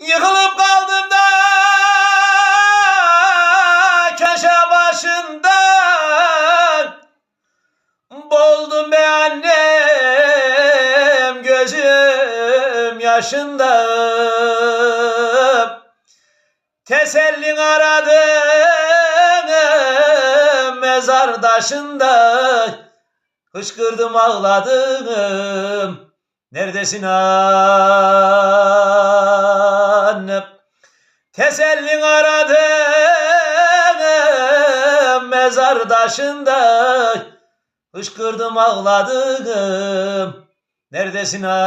Yıkılıp kaldım da köşe başında Boğuldum be annem gözüm yaşında. Tesellin aradım mezar taşında. Hışkırdım ağladım. Neredesin annem Tesellin aradım mezar taşında Hışkırdım ağladım Neredesin annem?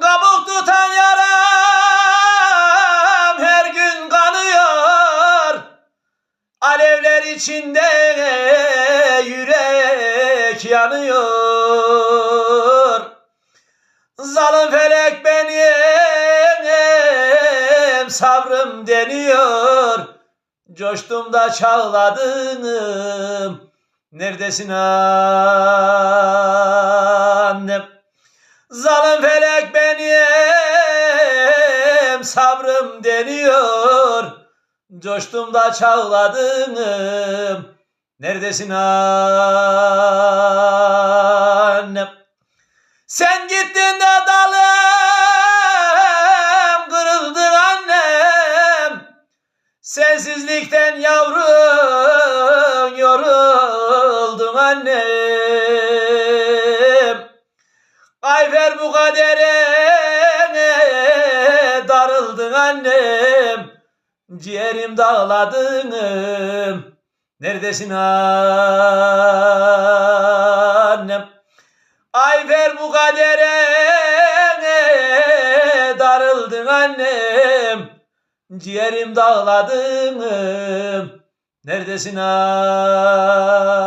Kabuk tutan yaram her gün kanıyor Alevler içinde yürek yanıyor Zalim felek benim sabrım deniyor. Coştum da çağladım Neredesin annem? Zalim felek benim sabrım deniyor. Coştum da çağladım Neredesin annem Sen gittin de dalım kırıldı annem. Sensizlikten yavrum yoruldum annem. Ayfer bu kadere darıldın annem. Ciğerim dağladın Neredesin annem Ayfer bu kadere darıldın annem. Ciğerim dağladın Neredesin annem